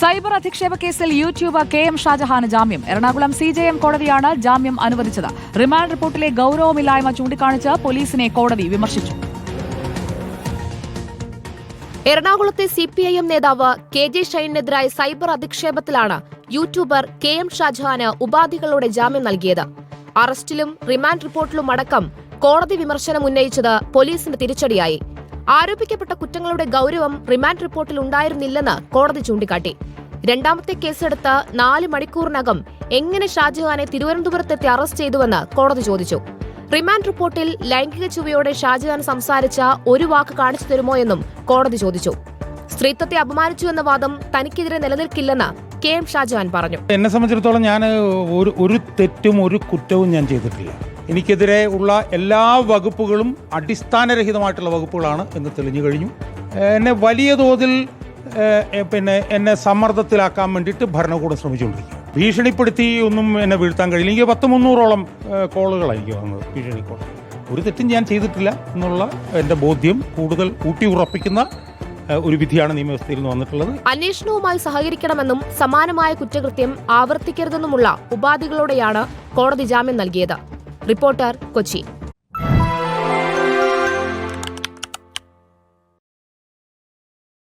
Cyber അധിക്ഷേപ കേസിൽ YouTuber K M ഷാജഹാന് ജാമ്യം. Ernakulam C J M കോടതിയാണ് ജാമ്യം അനുവദിച്ചത്. റിമാൻഡ് റിപ്പോർട്ടിലെ ഗൌരവമില്ലായ്മ ചൂണ്ടിക്കാണിച്ച് പോലീസിനെ കോടതി വിമർശിച്ചു. എറണാകുളത്തെ സി പി ഐ എം നേതാവ് കെ ജെ ഷൈനെതിരായ സൈബർ അധിക്ഷേപത്തിലാണ് യൂട്യൂബർ കെ എം ഷാജഹാന് ഉപാധികളോടെ ജാമ്യം നൽകിയത്. അറസ്റ്റിലും റിമാൻഡ് റിപ്പോർട്ടിലും അടക്കം കോടതി വിമർശനം ഉന്നയിച്ചത് പോലീസിന് തിരിച്ചടിയായി. ആരോപിക്കപ്പെട്ട കുറ്റങ്ങളുടെ ഗൗരവം റിമാൻഡ് റിപ്പോർട്ടിൽ ഉണ്ടായിരുന്നില്ലെന്ന് കോടതി ചൂണ്ടിക്കാട്ടി. രണ്ടാമത്തെ കേസെടുത്ത് നാല് മണിക്കൂറിനകം എങ്ങനെ ഷാജഹാനെ തിരുവനന്തപുരത്തെത്തി അറസ്റ്റ് ചെയ്തുവെന്ന് കോടതി ചോദിച്ചു. റിമാൻഡ് റിപ്പോർട്ടിൽ ലൈംഗിക ചുവയോടെ ഷാജഹാൻ സംസാരിച്ച ഒരു വാക്ക് കാണിച്ചു തരുമോ എന്നും കോടതി ചോദിച്ചു. സ്ത്രീത്വത്തെ അപമാനിച്ചു എന്ന വാദം തനിക്കെതിരെ നിലനിൽക്കില്ലെന്ന് കെ എം ഷാജഹാൻ പറഞ്ഞു. എന്നെ സംബന്ധിച്ചിടത്തോളം ഞാൻ ഒരു തെറ്റും ഒരു കുറ്റവും ഞാൻ ചെയ്തിട്ടില്ല. എനിക്കെതിരെ ഉള്ള എല്ലാ വകുപ്പുകളും അടിസ്ഥാനരഹിതമായിട്ടുള്ള വകുപ്പുകളാണ് എന്ന് തെളിഞ്ഞു കഴിഞ്ഞു. എന്നെ വലിയ തോതിൽ പിന്നെ എന്നെ സമ്മർദ്ദത്തിലാക്കാൻ വേണ്ടിയിട്ട് ഭരണകൂടം ശ്രമിച്ചുകൊണ്ടിരിക്കും ഭീഷണിപ്പെടുത്തി ഒന്നും എന്നെ വീഴ്ത്താൻ കഴിയില്ല. എനിക്ക് പത്ത് മുന്നൂറോളം കോളുകളായിരിക്കും വന്നത് ഭീഷണി കോൾ. ഒരു തെറ്റും ഞാൻ ചെയ്തിട്ടില്ല എന്നുള്ള എന്റെ ബോധ്യം കൂടുതൽ ഊട്ടി ഉറപ്പിക്കുന്ന ഒരു വിധിയാണ് നിയമവ്യവസ്ഥയിൽ നിന്ന് വന്നിട്ടുള്ളത്. അന്വേഷണവുമായി സഹകരിക്കണമെന്നും സമാനമായ കുറ്റകൃത്യം ആവർത്തിക്കരുതെന്നുമുള്ള ഉപാധികളോടെയാണ് കോടതി ജാമ്യം നൽകിയത്. റിപ്പോർട്ടർ കൊച്ചി